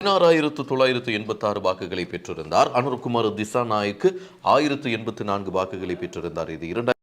பதினாறாயிரத்து தொள்ளாயிரத்து எண்பத்தாறு வாக்குகளை பெற்றிருந்தார். அனுர்குமார் திசாநாயக்கு ஆயிரத்து எண்பத்து நான்கு வாக்குகளை பெற்றிருந்தார். இது இரண்டாயிரத்து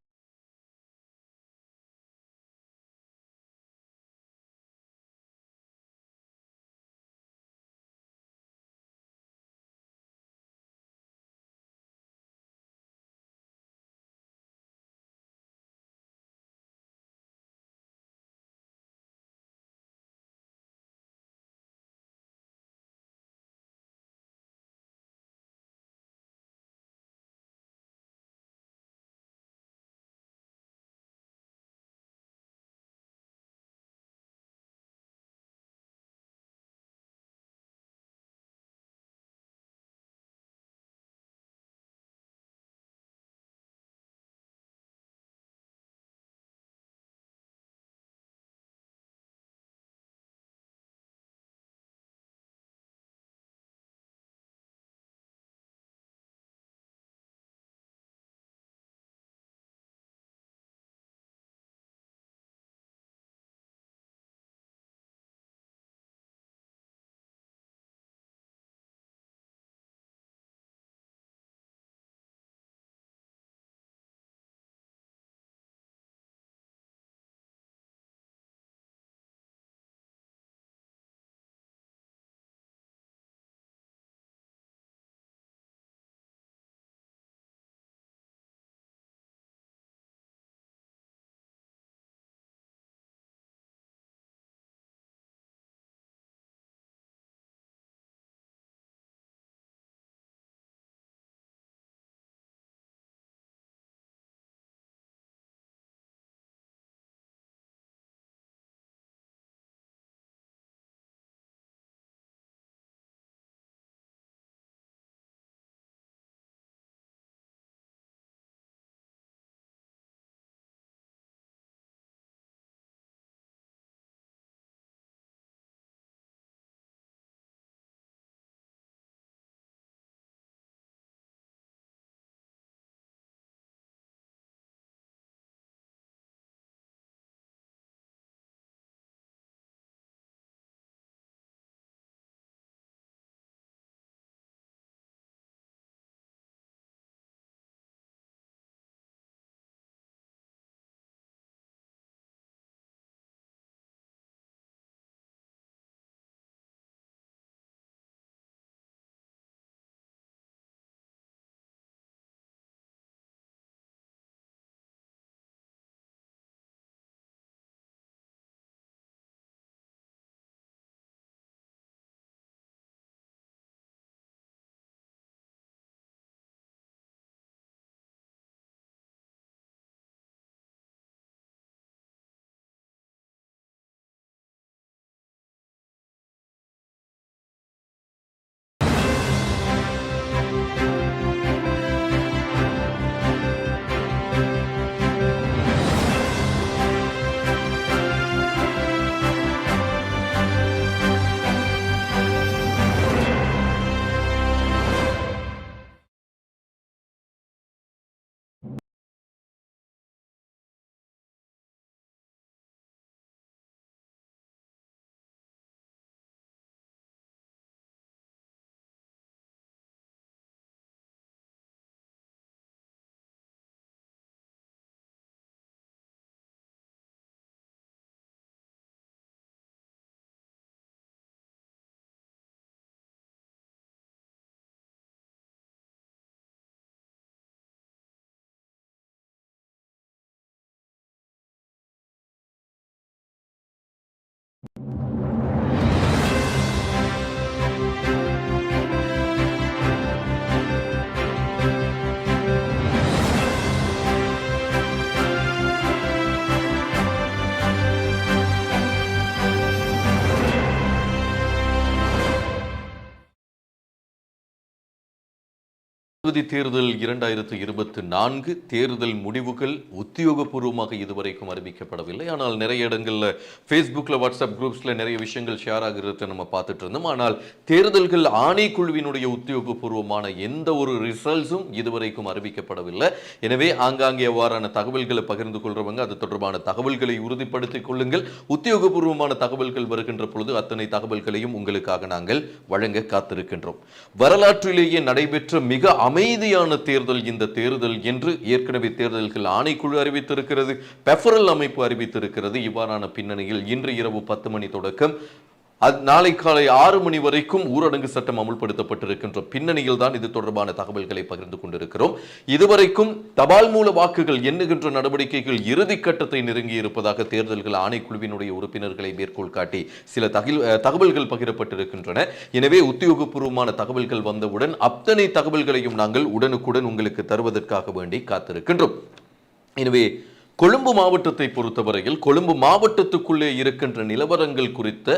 ஜனாதிபதி தேர்தல் இரண்டாயிரத்து இருபத்தி நான்கு தேர்தல் முடிவுகள் உத்தியோகபூர்வமாக இதுவரைக்கும் அறிவிக்கப்படவில்லை. ஆனால் நிறைய இடங்களில் ஃபேஸ்புக்கில் வாட்ஸ்அப் குரூப்ஸில் நிறைய விஷயங்கள் ஷேர் ஆகிறத நம்ம பார்த்துட்டு இருந்தோம். ஆனால் தேர்தல்கள் ஆணைக்குழுவினுடைய உத்தியோகபூர்வமான எந்த ஒரு ரிசல்ட்ஸும் இதுவரைக்கும் அறிவிக்கப்படவில்லை. எனவே ஆங்காங்கே அவ்வாறான தகவல்களை பகிர்ந்து கொள்றவங்க அது தொடர்பான தகவல்களை உறுதிப்படுத்திக் கொள்ளுங்கள். உத்தியோகபூர்வமான தகவல்கள் வருகின்ற பொழுது அத்தனை தகவல்களையும் உங்களுக்காக நாங்கள் வழங்க காத்திருக்கின்றோம். வரலாற்றிலேயே நடைபெற்ற மிக அமை அமைதியான தேர்தல் இந்த தேர்தல் என்று ஏற்கனவே தேர்தல்கள் ஆணைக்குழு அறிவித்திருக்கிறது பெஃபரல் அமைப்பு அறிவித்திருக்கிறது. இவ்வாறான பின்னணியில் இன்று இரவு பத்து மணி தொடக்கம் அது நாளை காலை ஆறு மணி வரைக்கும் ஊரடங்கு சட்டம் அமுல்படுத்தப்பட்டிருக்கின்ற பின்னணியில் தான் இது தொடர்பான தகவல்களை பகிர்ந்து கொண்டிருக்கிறோம். இதுவரைக்கும் தபால் மூல வாக்குகள் எண்ணுகின்ற நடவடிக்கைகள் இறுதி கட்டத்தை நெருங்கி இருப்பதாக தேர்தல்கள் ஆணைக்குழுவினுடைய உறுப்பினர்களை மேற்கோள் காட்டி சில தகில் தகவல்கள் பகிரப்பட்டிருக்கின்றன. எனவே உத்தியோகபூர்வமான தகவல்கள் வந்தவுடன் அத்தனை தகவல்களையும் நாங்கள் உடனுக்குடன் உங்களுக்கு தருவதற்காக வேண்டி காத்திருக்கின்றோம். எனவே கொழும்பு மாவட்டத்தை பொறுத்தவரையில் கொழும்பு மாவட்டத்துக்குள்ளே இருக்கின்ற நிலவரங்கள் குறித்த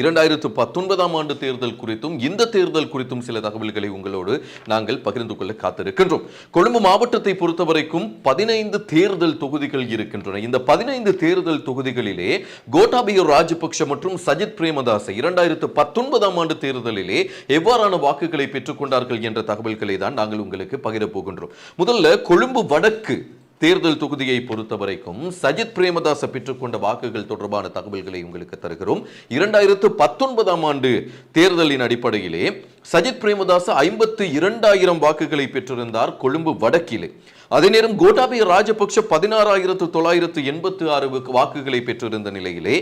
இரண்டாயிரத்து பத்தொன்பதாம் ஆண்டு தேர்தல் குறித்தும் இந்த தேர்தல் குறித்தும் சில தகவல்களை உங்களோடு நாங்கள் பகிர்ந்து கொள்ள காத்திருக்கின்றோம். கொழும்பு மாவட்டத்தை பொறுத்தவரைக்கும் பதினைந்து தேர்தல் தொகுதிகள் இருக்கின்றன. இந்த பதினைந்து தேர்தல் தொகுதிகளிலே கோட்டாபய ராஜபக்ஷ மற்றும் சஜித் பிரேமதாச இரண்டாயிரத்து பத்தொன்பதாம் ஆண்டு தேர்தலிலே எவ்வாறான வாக்குகளை பெற்றுக்கொண்டார்கள் என்ற தகவல்களை தான் நாங்கள் உங்களுக்கு பகிரப் போகின்றோம். முதல்ல கொழும்பு வடக்கு தேர்தல் தொகுதியை பொறுத்தவரைக்கும் சஜித் பிரேமதாச பெற்றுக்கொண்ட வாக்குகள் தொடர்பான தகவல்களை உங்களுக்கு தருகிறோம். இரண்டாயிரத்து பத்தொன்பதாம் ஆண்டு தேர்தலின் அடிப்படையிலே சஜித் பிரேமதாச ஐம்பத்து இரண்டாயிரம் வாக்குகளை பெற்றிருந்தார் கொழும்பு வடக்கிலே. அதே நேரம் கோட்டாபய ராஜபக்ஷ பதினாறாயிரத்து தொள்ளாயிரத்து எண்பத்து ஆறு வாக்குகளை பெற்றிருந்த நிலையிலே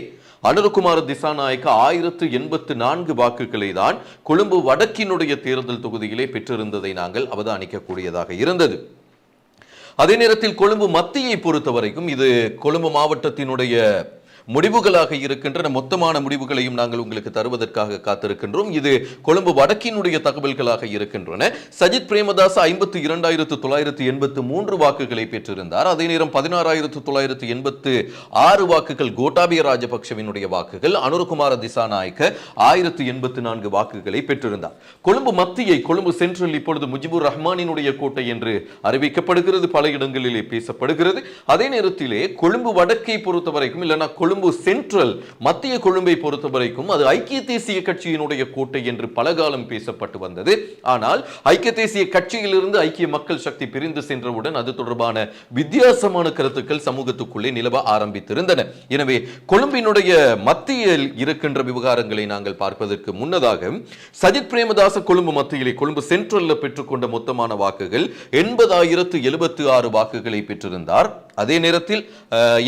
அனுரகுமார திசாநாயக்க ஆயிரத்து எண்பத்து நான்கு வாக்குகளை தான் கொழும்பு வடக்கினுடைய தேர்தல் தொகுதியிலே பெற்றிருந்ததை நாங்கள் அவதானிக்கக்கூடியதாக இருந்தது. அதே நேரத்தில் கொழும்பு மத்தியை பொறுத்த வரைக்கும் இது கொழும்பு மாவட்டத்தினுடைய முடிவுகளாக இருக்கின்றன. மொத்தமான முடிவுகளையும் நாங்கள் உங்களுக்கு தருவதற்காக காத்திருக்கின்றோம். இது கொழும்பு வடக்கினுடைய தகவல்களாக இருக்கின்றன. சஜித் பிரேமதாஸ் ஐம்பத்து இரண்டாயிரத்து தொள்ளாயிரத்து எண்பத்து மூன்று வாக்குகளை பெற்றிருந்தார். அதே நேரம் பதினாறாயிரத்து தொள்ளாயிரத்து எண்பத்து ஆறு வாக்குகள் கோட்டாபிய ராஜபக்சவினுடைய வாக்குகள். அனுரகுமார திசாநாயக்க ஆயிரத்து எண்பத்து நான்கு வாக்குகளை பெற்றிருந்தார். கொழும்பு மத்தியை கொழும்பு சென்ட்ரல் இப்பொழுது முஜிபுர் ரஹ்மானினுடைய கோட்டை என்று அறிவிக்கப்படுகிறது. பல இடங்களிலே பேசப்படுகிறது. அதே நேரத்திலே கொழும்பு வடக்கை பொறுத்தவரைக்கும் இல்லைன்னா கொழும்பு கொழும்பு சென்ட்ரல் மத்திய கொழும்பை பொறுத்த வரைக்கும் அது ஐக்கிய தேசிய கட்சியினுடைய கோட்டை என்று பலகாலம் பேசப்பட்டு வந்தது. ஆனால் ஐக்கிய தேசிய கட்சியிலிருந்து ஐக்கிய மக்கள் சக்தி பிரிந்து சென்றவுடன் அது தொடர்பான வித்தியாசமான கருத்துக்கள் சமூகத்துக்குள்ளே நிலவ ஆரம்பித்திருந்தன. எனவே கொழும்பினுடைய மத்தியில் இருக்கின்ற விவகாரங்களை நாங்கள் பார்ப்பதற்கு முன்னதாக சஜித் பிரேமதாச கொழும்பு மத்தியிலே கொழும்பு சென்ட்ரலில் பெற்றுக்கொண்ட மொத்தமான வாக்குகள் எண்பதாயிரத்து எழுபத்து ஆறு வாக்குகளை பெற்றிருந்தார். அதே நேரத்தில்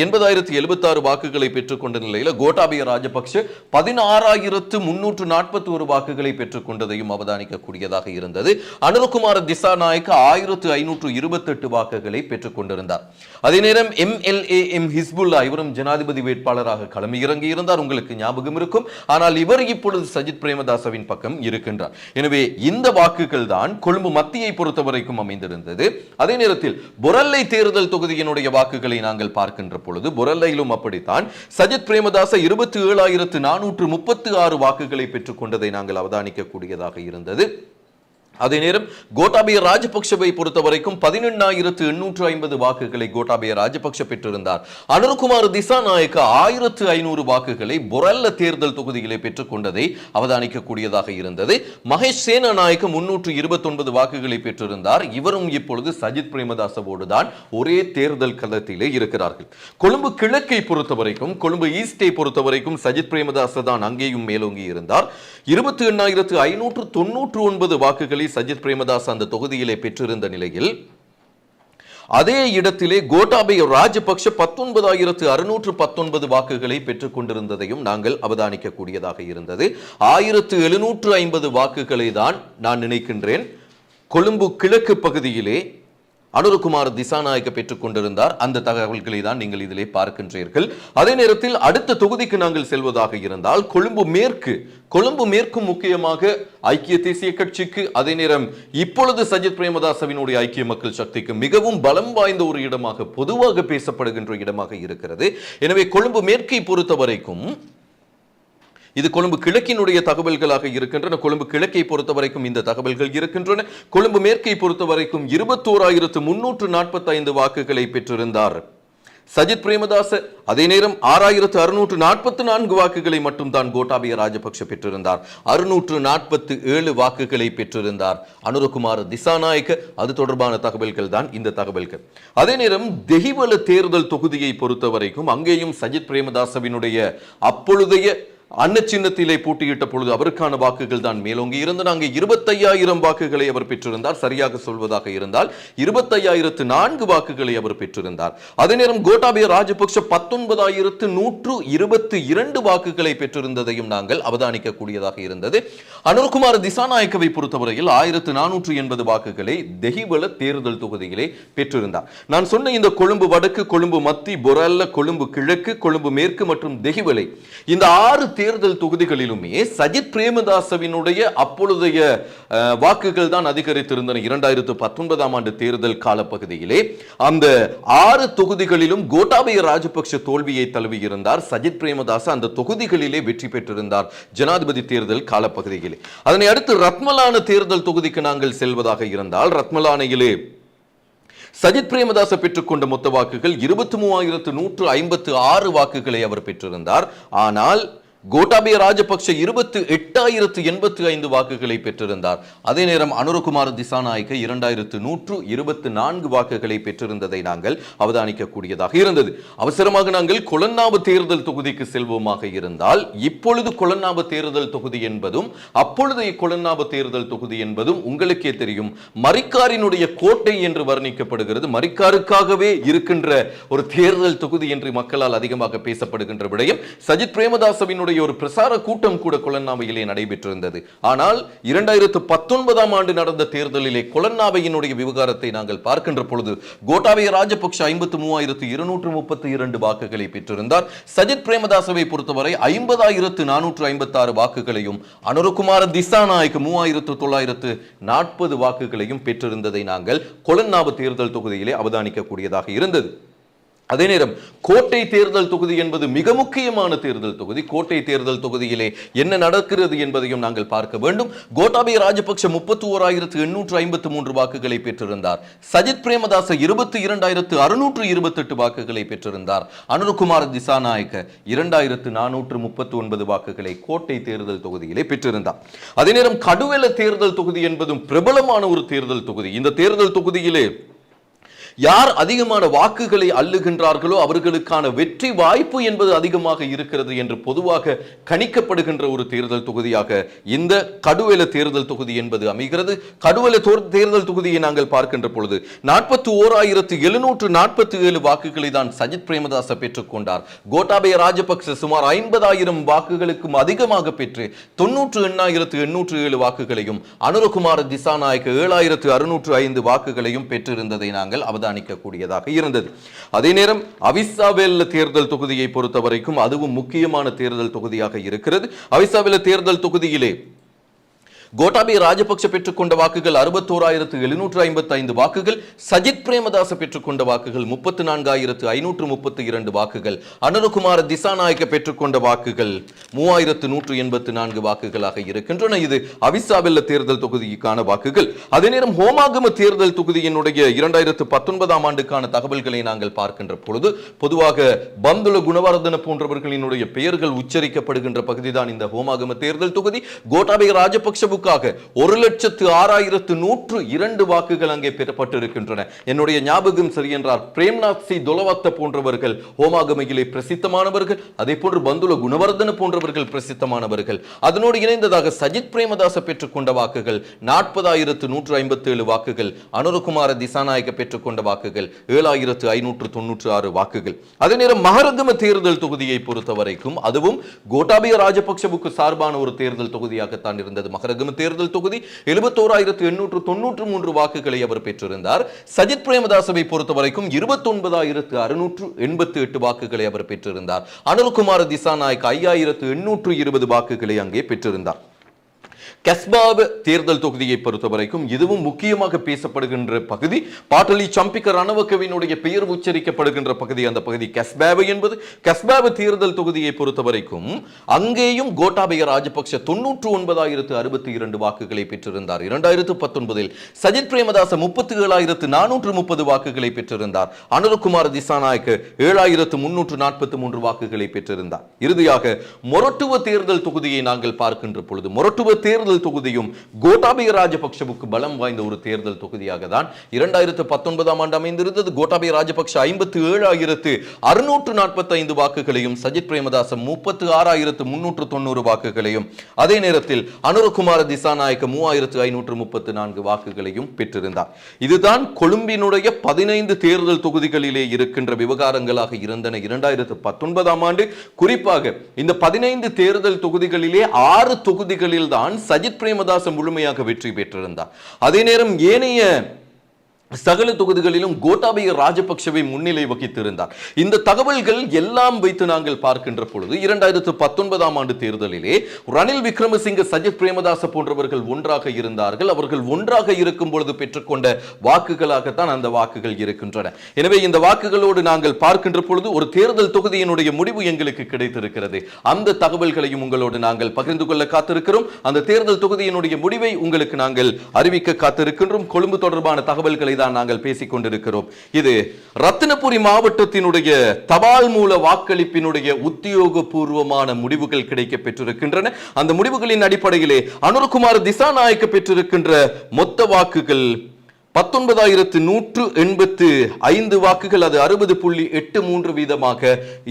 எண்பதாயிரத்து எழுபத்தாறு வாக்குகளை பெற்றுக்கொண்ட நிலையில் கோட்டாபய ராஜபக்ஷ பதினாறாயிரத்து முன்னூற்று நாற்பத்தி ஒரு வாக்குகளை பெற்றுக்கொண்டதையும் அவதானிக்கக்கூடியதாக இருந்தது. அனுரகுமார திசாநாயக்க ஆயிரத்து ஐநூற்று இருபத்தெட்டு வாக்குகளை பெற்றுக்கொண்டிருந்தார். அதே நேரம் எம்எல்ஏ எம் ஹிஸ்புல்லா இவரும் ஜனாதிபதி வேட்பாளராக களமிறங்கி இருந்தார். உங்களுக்கு ஞாபகம் இருக்கும். ஆனால் இவர் இப்பொழுது சஜித் பிரேமதாசவின் பக்கம் இருக்கின்றார். எனவே இந்த வாக்குகள் தான் கொழும்பு மத்தியை பொறுத்தவரைக்கும் அமைந்திருந்தது. அதே நேரத்தில் பொரல்லை தேர்தல் தொகுதியினுடைய வாக்குகளை நாங்கள் பார்க்கின்ற பொழுது பொரல்லையிலும் அப்படித்தான் சஜித் பிரேமதாச இருபத்தி ஏழாயிரத்து நானூற்று முப்பத்து ஆறு வாக்குகளை பெற்றுக்கொண்டதை நாங்கள் அவதானிக்கக்கூடியதாக இருந்தது. அதே நேரம் கோட்டாபய ராஜபக்சவை பொறுத்த வரைக்கும் பதினெண்ணாயிரத்து எண்ணூற்று ஐம்பது வாக்குகளை கோட்டாபய ராஜபக்ஷ பெற்றிருந்தார். அனுர்குமார் திசாநாயக்க ஆயிரத்து ஐநூறு வாக்குகளை பொரல்ல தேர்தல் தொகுதியிலே பெற்றுக்கொண்டதை அவதானிக்கக்கூடியதாக இருந்தது. மகேஷ் சேனநாயக்க முன்னூற்று இருபத்தொன்பது வாக்குகளை பெற்றிருந்தார். இவரும் இப்பொழுது சஜித் பிரேமதாசவோடு தான் ஒரே தேர்தல் களத்திலே இருக்கிறார்கள். கொழும்பு கிழக்கை பொறுத்த வரைக்கும் கொழும்பு ஈஸ்டை பொறுத்த வரைக்கும் சஜித் பிரேமதாச தான் அங்கேயும் மேலோங்கி இருந்தார் இருபத்தி எண்ணாயிரத்து ஐநூற்று தொன்னூற்று ஒன்பது வாக்குகளை சஜித் பிரேமதாஸ் அந்த தொகுதியிலே பெற்றிருந்த நிலையில் அதே இடத்திலே கோட்டாபய ராஜபக்ஷ பத்தொன்பதாயிரத்து அறுநூற்று பத்தொன்பது வாக்குகளை பெற்றுக் கொண்டிருந்ததையும் நாங்கள் அவதானிக்கக்கூடியதாக இருந்தது. ஆயிரத்து எழுநூற்று ஐம்பது வாக்குகளை தான் நான் நினைக்கின்றேன். கொழும்பு கிழக்கு பகுதியிலே அனுருகுமார் திசாநாயக்க பெற்றுக் கொண்டிருந்தார். அந்த தகவல்களை தான் நீங்கள் இதிலே பார்க்கின்றீர்கள். அதே நேரத்தில் அடுத்த தொகுதிக்கு நாங்கள் செல்வதாக இருந்தால் கொழும்பு மேற்கு கொழும்பு மேற்கு முக்கியமாக ஐக்கிய தேசிய கட்சிக்கு அதே நேரம் இப்பொழுது சஜித் பிரேமதாசவினுடைய ஐக்கிய மக்கள் சக்திக்கு மிகவும் பலம் வாய்ந்த ஒரு இடமாக பொதுவாக பேசப்படுகின்ற இடமாக இருக்கிறது. எனவே கொழும்பு மேற்கை பொறுத்த வரைக்கும் இது கொழும்பு கிழக்கினுடைய தகவல்களாக இருக்கின்றன. கொழும்பு கிழக்கை பொறுத்த வரைக்கும் இந்த தகவல்கள் இருக்கின்றன. கொழும்பு மேற்கை பொறுத்த வரைக்கும் இருபத்தோராயிரத்து முன்னூற்று நாற்பத்தைந்து வாக்குகளை பெற்றிருந்தார். சஜித் பிரேமதாச அதே நேரம் ஆறாயிரத்து அறுநூற்று நாற்பத்தி நான்கு வாக்குகளை மட்டும் தான் கோட்டாபய ராஜபக்ஷ பெற்றிருந்தார். அறுநூற்று நாற்பத்து ஏழு வாக்குகளை பெற்றிருந்தார். அனுரகுமார் திசாநாயக்க அது தொடர்பான தகவல்கள் தான் இந்த தகவல்கள். அதே நேரம் தெஹிவல தேர்தல் தொகுதியை பொறுத்த வரைக்கும் அங்கேயும் சஜித் பிரேமதாசவினுடைய அப்பொழுதைய அன்ன சின்னத்திலே போட்டியிட்ட பொழுது அவருக்கான வாக்குகள் தான் மேலோங்கி இருந்தன. அங்கே இருபத்தையாயிரம் வாக்குகளை அவர் பெற்றிருந்தார். சரியாக சொல்வதாக இருந்தால் இருபத்தையாயிரத்து நான்கு வாக்குகளை அவர் பெற்றிருந்தார். அதே நேரம் கோட்டாபய ராஜபக்ஷ பத்தொன்பதாயிரத்து நூற்று இருபத்தி இரண்டு வாக்குகளை பெற்றிருந்ததையும் நாங்கள் அவதானிக்கக்கூடியதாக இருந்தது. அனுர்குமார் திசாநாயக்கவை பொறுத்தவரையில் ஆயிரத்து நானூற்று எண்பது வாக்குகளை தெஹிவல தேர்தல் தொகுதியிலே பெற்றிருந்தார். நான் சொன்ன இந்த கொழும்பு வடக்கு கொழும்பு மத்தி பொரல்ல கொழும்பு கிழக்கு கொழும்பு மேற்கு மற்றும் தெஹிவலை இந்த ஆறு தேர்தல் தொகுதிகளிலுமே சஜித் பிரேமதாசவினுடைய அப்பொழுதைய வாக்குகள் தான் அதிகரித்திருந்தன இரண்டாயிரத்து பத்தொன்பதாம் ஆண்டு தேர்தல் காலப்பகுதியிலே. அந்த ஆறு தொகுதிகளிலும் கோட்டாபய ராஜபக்ஷ தோல்வியை தழுவியிருந்தார். சஜித் பிரேமதாச அந்த தொகுதிகளிலே வெற்றி பெற்றிருந்தார் ஜனாதிபதி தேர்தல் காலப்பகுதியிலே. அதனை அடுத்து ரத்மலான தேர்தல் தொகுதிக்கு நாங்கள் செல்வதாக இருந்தால் ரத்மலானையிலே சஜித் பிரேமதாச பெற்றுக்கொண்ட மொத்த வாக்குகள் இருபத்தி மூவாயிரத்து நூற்று ஐம்பத்து ஆறு வாக்குகளை அவர் பெற்றிருந்தார். ஆனால் கோட்டாபய ராஜபக்ஷ இருபத்தி எட்டாயிரத்து எண்பத்து ஐந்து வாக்குகளை பெற்றிருந்தார். அதே நேரம் அனுரகுமார் திசாநாயக்க இரண்டாயிரத்து நூற்று இருபத்து நான்கு வாக்குகளை பெற்றிருந்ததை நாங்கள் அவதானிக்கக்கூடியதாக இருந்தது. அவசரமாக நாங்கள் கொலன்னாவு தேர்தல் தொகுதிக்கு செல்வோமாக இருந்தால் இப்பொழுது கொலன்னாவு தேர்தல் தொகுதி என்பதும் அப்பொழுது கொலன்னாவு தேர்தல் தொகுதி என்பதும் உங்களுக்கே தெரியும். மரிக்காரினுடைய கோட்டை என்று வர்ணிக்கப்படுகிறது. மரிக்காருக்காகவே இருக்கின்ற ஒரு தேர்தல் தொகுதி என்று மக்களால் அதிகமாக பேசப்படுகின்ற விடயம் சஜித் பிரேமதாசவினுடைய ஒரு பிரசார கூட்டம் கூட கொலன்னாவையிலே நடைபெற்றிருந்தது. ஆனால் இரண்டாயிரத்து பத்தொன்பதாம் ஆண்டு நடந்த தேர்தலிலே கொலன்னாவையினுடைய விவகாரத்தை நாங்கள் பார்க்கின்ற பொழுது கோட்டாபய ராஜபக்ஷ ஐம்பத்து மூவாயிரத்து இருநூற்று முப்பத்தி இரண்டு வாக்குகளை பெற்றிருந்தார். சஜித் பிரேமதாசவை பொறுத்தவரை ஐம்பதாயிரத்து நானூற்று ஐம்பத்தி ஆறு வாக்குகளையும் அனுரகுமார திசாநாயக்கு மூவாயிரத்து தொள்ளாயிரத்து நாற்பது வாக்குகளையும் பெற்றிருந்ததை நாங்கள் கொலன்னாவு தேர்தல் தொகுதியிலே அவதானிக்கக்கூடியதாக இருந்தது. அதே நேரம் கோட்டை தேர்தல் தொகுதி என்பது மிக முக்கியமான தேர்தல் தொகுதி. கோட்டை தேர்தல் தொகுதியிலே என்ன நடக்கிறது என்பதையும் நாங்கள் பார்க்க வேண்டும். கோட்டாபய ராஜபக்ஷ முப்பத்தி ஓராயிரத்து எண்ணூற்று ஐம்பத்து மூன்று வாக்குகளை பெற்றிருந்தார். சஜித் பிரேமதாச இருபத்தி இரண்டாயிரத்து அறுநூற்று இருபத்தெட்டு வாக்குகளை பெற்றிருந்தார். அனுருகுமார் திசாநாயக்க இரண்டாயிரத்து நானூற்று முப்பத்தி ஒன்பது வாக்குகளை கோட்டை தேர்தல் தொகுதியிலே பெற்றிருந்தார். அதே நேரம் கடுவெல தேர்தல் தொகுதி என்பதும் பிரபலமான ஒரு தேர்தல் தொகுதி. இந்த தேர்தல் தொகுதியிலே யார் அதிகமான வாக்குகளை அள்ளுகின்றார்களோ அவர்களுக்கான வெற்றி வாய்ப்பு என்பது அதிகமாக இருக்கிறது என்று பொதுவாக கணிக்கப்படுகின்ற ஒரு தேர்தல் தொகுதியாக இந்த கடுவெல தேர்தல் தொகுதி என்பது அமைகிறது. கடுவெல தேர்தல் தொகுதியை நாங்கள் பார்க்கின்ற பொழுது நாற்பத்தி ஓராயிரத்து எழுநூற்று நாற்பத்தி ஏழு வாக்குகளை தான் சஜித் பிரேமதாச பெற்றுக்கொண்டார். கோட்டாபய ராஜபக்ச சுமார் ஐம்பதாயிரம் வாக்குகளுக்கும் அதிகமாக பெற்று தொன்னூற்று எண்ணாயிரத்து எண்ணூற்று ஏழு வாக்குகளையும் அனுரகுமார் திசாநாயக்க ஏழாயிரத்து அறுநூற்று ஐந்து வாக்குகளையும் பெற்றிருந்ததை நாங்கள் அவதானிக்கக்கூடியதாக இருந்தது. அதே நேரம் அவிசாவேல தேர்தல் தொகுதியை பொறுத்தவரைக்கும் அதுவும் முக்கியமான தேர்தல் தொகுதியாக இருக்கிறது. அவிசாவேல தேர்தல் தொகுதியிலே கோட்டாபய ராஜபக்ஷ பெற்றுக்கொண்ட வாக்குகள் அறுபத்தோராயிரத்து எழுநூற்று ஐம்பத்தி ஐந்து வாக்குகள் சஜித் பிரேமதாச பெற்றுக்கொண்ட வாக்குகள் முப்பத்து நான்காயிரத்து ஐநூற்று முப்பத்தி இரண்டு வாக்குகள் அனுரகுமார திசாநாயக்க பெற்றுக்கொண்ட வாக்குகள் மூவாயிரத்து நூற்று எண்பத்து நான்கு வாக்குகளாக இருக்கின்றன. இது அவிசாவெல்ல தேர்தல் தொகுதிக்கான வாக்குகள். அதே நேரம் ஹோமாகம தேர்தல் தொகுதியினுடைய இரண்டாயிரத்து பத்தொன்பதாம் ஆண்டுக்கான தகவல்களை நாங்கள் பார்க்கின்ற பொழுது பொதுவாக பந்துல குணவர்தன போன்றவர்களினுடைய பெயர்கள் உச்சரிக்கப்படுகின்ற பகுதிதான் இந்த ஹோமாகம தேர்தல் தொகுதி. கோட்டாபய திமுகவுக்காக ஒரு லட்சத்து ஆறாயிரத்து நூற்று இரண்டு வாக்குகள் அங்கே பெறப்பட்டிருக்கின்றன. என்னுடைய ஞாபகம் சரி என்றார் பிரேம்நாத் சி துலவத்த போன்றவர்கள் ஹோமாகமையிலே பிரசித்தமானவர்கள் அதே போன்று பந்துல குணவர்தன போன்றவர்கள் பிரசித்தமானவர்கள். அதனோடு இணைந்ததாக சஜித் பிரேமதாச பெற்றுக்கொண்ட வாக்குகள் நாற்பதாயிரத்து நூற்று ஐம்பத்தி ஏழு வாக்குகள் அனுரகுமார திசாநாயக பெற்றுக்கொண்ட வாக்குகள் ஏழாயிரத்து ஐநூற்று தொன்னூற்று ஆறு வாக்குகள். அதே நேரம் மகரகம தேர்தல் தொகுதியை பொறுத்த வரைக்கும் அதுவும் கோட்டாபய ராஜபக்சவுக்கு சார்பான ஒரு தேர்தல் தொகுதியாகத்தான் இருந்தது. மகரகம தேர்தல் தொகுதி எழுபத்தோராயிரத்து எண்ணூற்று தொன்னூற்று மூன்று வாக்குகளை அவர் பெற்றிருந்தார். சஜித் பிரேமதாசவை பொறுத்தவரைக்கும் இருபத்தொன்பதாயிரத்து அறுநூற்று எண்பத்தி எட்டு வாக்குகளை அவர் பெற்றிருந்தார். அனுர்குமார திசாநாயக் ஐயாயிரத்து எண்ணூற்று இருபது வாக்குகளை அங்கே பெற்றிருந்தார். கஸ்பாப் தேர்தல் தொகுதியை பொறுத்தவரைக்கும் இதுவும் முக்கியமாக பேசப்படுகின்ற பகுதி. பாட்டலி சம்பிக்க ரணவக்கவினுடைய பெயர் உச்சரிக்கப்படுகின்ற பகுதி. அந்த பகுதி கஸ்பாவ என்பது. கஸ்பாவ தேர்தல் தொகுதியை பொறுத்தவரைக்கும் அங்கேயும் கோட்டாபய ராஜபக்ஷ தொன்னூற்று ஒன்பதாயிரத்து அறுபத்தி இரண்டு வாக்குகளை பெற்றிருந்தார். இரண்டாயிரத்து பத்தொன்பதில் சஜித் பிரேமதாச முப்பத்தி ஏழாயிரத்து நானூற்று முப்பது வாக்குகளை பெற்றிருந்தார். அனுரகுமார் திசாநாயக்கு ஏழாயிரத்து முன்னூற்று நாற்பத்தி மூன்று வாக்குகளை பெற்றிருந்தார். இறுதியாக மொரட்டுவ தேர்தல் தொகுதியை நாங்கள் பார்க்கின்ற பொழுது மொரட்டுவ தேர்தல் தேர்தல் தொகுதியும் கோட்டாபய ராஜபக்ஷவுக்கு பலம் வாய்ந்த ஒரு தேர்தல் தொகுதியாக தான் இரண்டாயிரத்து பத்தொன்பதாம் ஆண்டு அமைந்திருந்தது. கோட்டாபய ராஜபக்ஷ ஐம்பத்து ஏழாயிரத்து அறுநூற்று நாற்பத்தி ஐந்து வாக்குகளையும் சஜித் பிரேமதாச முப்பத்து ஆறாயிரத்து முன்னூற்று தொண்ணூறு வாக்குகளையும் அதே நேரத்தில் அனுரகுமார திசாநாயக்க மூவாயிரத்து ஐநூற்று முப்பத்து நான்கு வாக்குகளையும் பெற்றிருந்தார். இதுதான் கொழும்பினுடைய பதினைந்து தேர்தல் தொகுதிகளிலே இருக்கின்ற விவகாரங்களாக இருந்தன. இரண்டாயிரத்து பத்தொன்பதாம் ஆண்டு குறிப்பாக இந்த பதினைந்து தேர்தல் தொகுதிகளிலே ஆறு தொகுதிகளில் தான் சஜித் பிரேமதாச முழுமையாக வெற்றி பெற்றிருந்தார். அதே நேரம் ஏனைய சகல தொகுதிகளிலும் கோட்டாபய ராஜபக்சவை முன்னிலை வகித்திருந்தார். இந்த தகவல்கள் எல்லாம் வைத்து நாங்கள் பார்க்கின்ற பொழுது இரண்டாயிரத்து பத்தொன்பதாம் ஆண்டு தேர்தலிலே ரணில் விக்ரமசிங்க சஜித் பிரேமதாச போன்றவர்கள் ஒன்றாக இருந்தார்கள். அவர்கள் ஒன்றாக இருக்கும் பொழுது பெற்றுக்கொண்ட வாக்குகளாகத்தான் அந்த வாக்குகள் இருக்கின்றன. எனவே இந்த வாக்குகளோடு நாங்கள் பார்க்கின்ற பொழுது ஒரு தேர்தல் தொகுதியினுடைய முடிவு எங்களுக்கு கிடைத்திருக்கிறது. அந்த தகவல்களையும் உங்களோடு நாங்கள் பகிர்ந்து கொள்ள காத்திருக்கிறோம். அந்த தேர்தல் தொகுதியினுடைய முடிவை உங்களுக்கு நாங்கள் அறிவிக்க காத்திருக்கின்றோம். கொழும்பு தொடர்பான தகவல்களை தான் நாங்கள் பேசிக் கொண்டிருக்கிறோம் இது ரத்தினபுரி மாவட்டத்தினுடைய தபால் மூல வாக்களிப்பினுடைய உத்தியோகபூர்வமான முடிவுகள் கிடைக்க பெற்றிருக்கின்றன அந்த முடிவுகளின் அடிப்படையிலே அனுர்குமார் திசாநாயக்க பெற்றிருக்கின்ற மொத்த வாக்குகள் பத்தொன்பதாயிரத்து நூற்று எண்பத்து ஐந்து வாக்குகள் அது அறுபது புள்ளி எட்டு மூன்று வீதமாக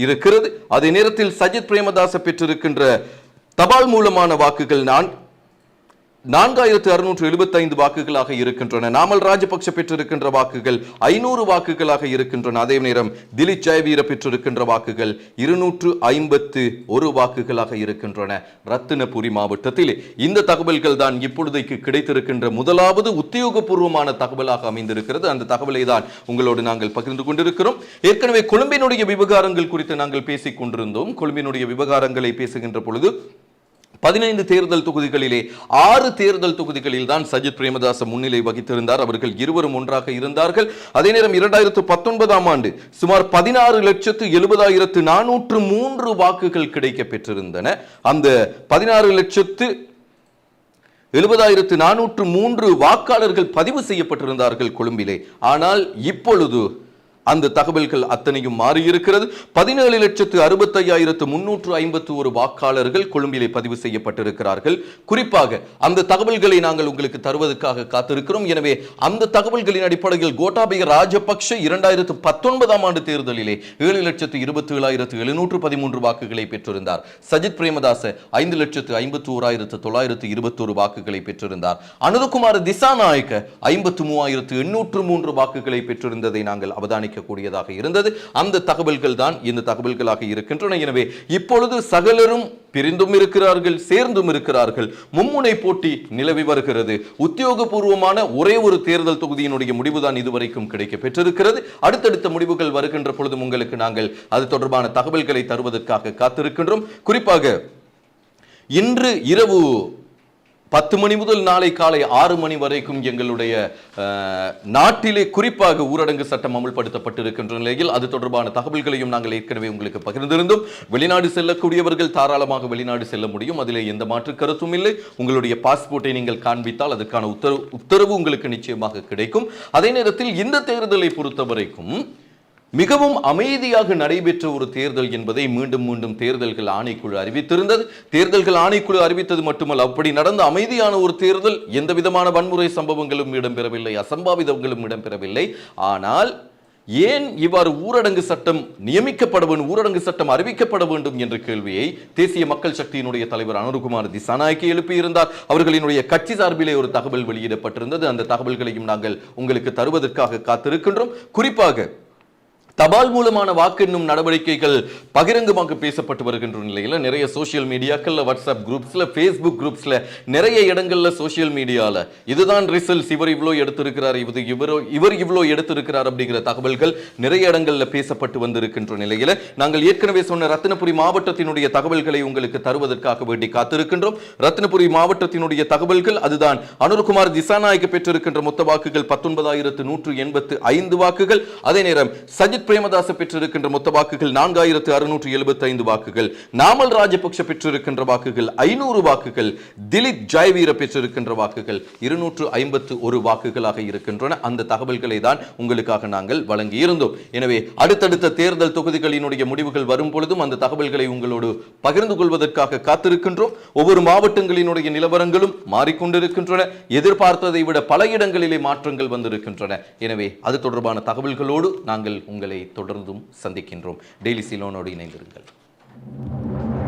இருக்கிறது. அதே நேரத்தில் சஜித் பிரேமதாச பெற்றிருக்கின்ற தபால் மூலமான வாக்குகள் நான் நான்காயிரத்து அறுநூற்று எழுபத்தைந்து வாக்குகளாக இருக்கின்றன. நாமல் ராஜபக்ஷ பெற்றிருக்கின்ற வாக்குகள் ஐநூறு வாக்குகளாக இருக்கின்றன. அதே நேரம் திலீப் ஜெயவீர பெற்றிருக்கின்ற வாக்குகள் இருநூற்று ஐம்பத்து ஒரு வாக்குகளாக இருக்கின்றன. ரத்தினபுரி மாவட்டத்தில் இந்த தகவல்கள் தான் இப்பொழுதைக்கு கிடைத்திருக்கின்ற முதலாவது உத்தியோகபூர்வமான தகவலாக அமைந்திருக்கிறது. அந்த தகவலை தான் உங்களோடு நாங்கள் பகிர்ந்து கொண்டிருக்கிறோம். ஏற்கனவே கொழும்பினுடைய விவகாரங்கள் குறித்து நாங்கள் பேசிக் கொண்டிருந்தோம். கொழும்பினுடைய விவகாரங்களை பேசுகின்ற பொழுது பதினைந்து தேர்தல் தொகுதிகளிலே ஆறு தேர்தல் தொகுதிகளில் தான் சஜித் பிரேமதாச முன்னிலை வகித்திருந்தார். அவர்கள் இருவரும் ஒன்றாக இருந்தார்கள். அதே நேரம் இரண்டாயிரத்து பத்தொன்பதாம் ஆண்டு சுமார் பதினாறு லட்சத்து எழுபதாயிரத்து நானூற்று மூன்று வாக்குகள் கிடைக்க பெற்றிருந்தன அந்த பதினாறு லட்சத்து எழுபதாயிரத்து நானூற்று மூன்று வாக்காளர்கள் பதிவு செய்யப்பட்டிருந்தார்கள் கொழும்பிலே. ஆனால் இப்பொழுது அந்த தகவல்கள் அத்தனையும் மாறியிருக்கிறது. பதினேழு லட்சத்து அறுபத்தையாயிரத்து முன்னூற்று ஐம்பத்து ஒரு வாக்காளர்கள் கொழும்பிலே பதிவு செய்யப்பட்டிருக்கிறார்கள். குறிப்பாக அந்த தகவல்களை நாங்கள் உங்களுக்கு தருவதற்காக காத்திருக்கிறோம். எனவே அந்த தகவல்களின் அடிப்படையில் கோட்டாபய ராஜபக்ஷ இரண்டாயிரத்து பத்தொன்பதாம் ஆண்டு தேர்தலிலே ஏழு லட்சத்து இருபத்தி ஏழாயிரத்து எழுநூற்று பதிமூன்று வாக்குகளை பெற்றிருந்தார். சஜித் பிரேமதாச ஐந்து லட்சத்து ஐம்பத்தி ஓராயிரத்து தொள்ளாயிரத்து இருபத்தோரு வாக்குகளை பெற்றிருந்தார். அனுதகுமார் திசாநாயக்க ஐம்பத்து மூவாயிரத்து எண்ணூற்று மூன்று வாக்குகளை பெற்றிருந்ததை நாங்கள் அவதானிக்க கூடியதாக இருந்தது. அந்த தகவல்கள் தான் இந்த தகவல்களாக இருக்கின்றன. எனவே இப்பொழுது சகலரும் பிரிந்தும் இருக்கிறார்கள் சேர்ந்தும் இருக்கிறார்கள். மும்முனை போட்டி நிலவி வருகிறது. உத்தியோகபூர்வமான ஒரே ஒரு தேர்தல் தொகுதியினுடைய முடிவுதான் இதுவரைக்கும் கிடைக்க பெற்றிருக்கிறது அடுத்தடுத்த முடிவுகள் வருகின்ற பொழுதும் உங்களுக்கு நாங்கள் அது தொடர்பான தகவல்களை தருவதற்காக காத்திருக்கின்றோம். குறிப்பாக இன்று இரவு பத்து மணி முதல் நாளை காலை ஆறு மணி வரைக்கும் எங்களுடைய நாட்டிலே குறிப்பாக ஊரடங்கு சட்டம் அமல்படுத்தப்பட்டிருக்கின்ற நிலையில் அது தொடர்பான தகவல்களையும் நாங்கள் ஏற்கனவே உங்களுக்கு பகிர்ந்திருந்தோம். வெளிநாடு செல்லக்கூடியவர்கள் தாராளமாக வெளிநாடு செல்ல முடியும். அதில் எந்த மாற்று கருத்தும் இல்லை. உங்களுடைய பாஸ்போர்ட்டை நீங்கள் காண்பித்தால் அதற்கான உத்தரவு உத்தரவு உங்களுக்கு நிச்சயமாக கிடைக்கும். அதே நேரத்தில் இந்த தேர்தலை பொறுத்தவரைக்கும் மிகவும் அமைதியாக நடைபெற்ற ஒரு தேர்தல் என்பதை மீண்டும் மீண்டும் தேர்தல்கள் ஆணைக்குழு அறிவித்திருந்தது. தேர்தல்கள் ஆணைக்குழு அறிவித்தது மட்டுமல்ல அப்படி நடந்த அமைதியான ஒரு தேர்தல் எந்த விதமான வன்முறை சம்பவங்களும் இடம்பெறவில்லை அசம்பாவிதங்களும் இடம்பெறவில்லை. ஆனால் ஏன் இவ்வாறு ஊரடங்கு சட்டம் நியமிக்கப்பட வேண்டும் ஊரடங்கு சட்டம் அறிவிக்கப்பட வேண்டும் என்ற கேள்வியை தேசிய மக்கள் சக்தியினுடைய தலைவர் அனுருகுமார் திசாநாயக்கி எழுப்பியிருந்தார். அவர்களினுடைய கட்சி சார்பிலே ஒரு தகவல் வெளியிடப்பட்டிருந்தது. அந்த தகவல்களையும் நாங்கள் உங்களுக்கு தருவதற்காக காத்திருக்கின்றோம். குறிப்பாக தபால் மூலமான வாக்கெண்ணும் நடவடிக்கைகள் பகிரங்கமாக பேசப்பட்டு வருகின்ற நிலையில் நிறைய சோசியல் மீடியாக்கள்ல வாட்ஸ்அப் குரூப்ஸ்ல ஃபேஸ்புக் குரூப்ஸ்ல நிறைய இடங்கள்ல சோசியல் மீடியால இதுதான் ரிசல்ட்ஸ் இவர் இவ்வளோ எடுத்திருக்கிறார் இது இவரோ இவர் இவ்வளோ எடுத்திருக்கிறார் அப்படிங்கிற தகவல்கள் நிறைய இடங்கள்ல பேசப்பட்டு வந்திருக்கின்ற நிலையில நாங்கள் ஏற்கனவே சொன்ன ரத்தினபுரி மாவட்டத்தினுடைய தகவல்களை உங்களுக்கு தருவதற்காக வேண்டி காத்திருக்கின்றோம். ரத்தினபுரி மாவட்டத்தினுடைய தகவல்கள் அதுதான். அனுர்குமார் திசாநாயக்கு பெற்றிருக்கின்ற மொத்த வாக்குகள் பத்தொன்பதாயிரத்து நூற்று எண்பத்து ஐந்து வாக்குகள். அதே நேரம் சஜித் பிரேமதாச பெற்றிருக்கின்ற மொத்த வாக்குகள் நான்காயிரத்து அறுநூற்று எழுபத்தி ஐந்து வாக்குகள். நாமல் ராஜபக்ஷ பெற்றிருக்கின்ற வாக்குகள் ஐநூறு வாக்குகள். திலீப் ஜெயவீர பெற்றிருக்கின்ற வாக்குகள் இருநூற்று ஐம்பத்து ஒரு வாக்குகளாக இருக்கின்றன. அந்த தகவல்களை தான் உங்களுக்காக நாங்கள் வழங்கி இருந்தோம் எனவே அடுத்தடுத்த தேர்தல் தொகுதிகளினுடைய முடிவுகள் வரும் பொழுதும் அந்த தகவல்களை உங்களோடு பகிர்ந்து கொள்வதற்காக காத்திருக்கின்றோம். ஒவ்வொரு மாவட்டங்களினுடைய நிலவரங்களும் மாறிக்கொண்டிருக்கின்றன. எதிர்பார்த்ததை விட பல இடங்களிலே மாற்றங்கள் வந்திருக்கின்றன. எனவே அது தொடர்பான தகவல்களோடு நாங்கள் உங்களை தொடர்ந்தும் சந்திக்கின்றோம். டெய்லி சிலோனோடு இணைந்திருங்கள்.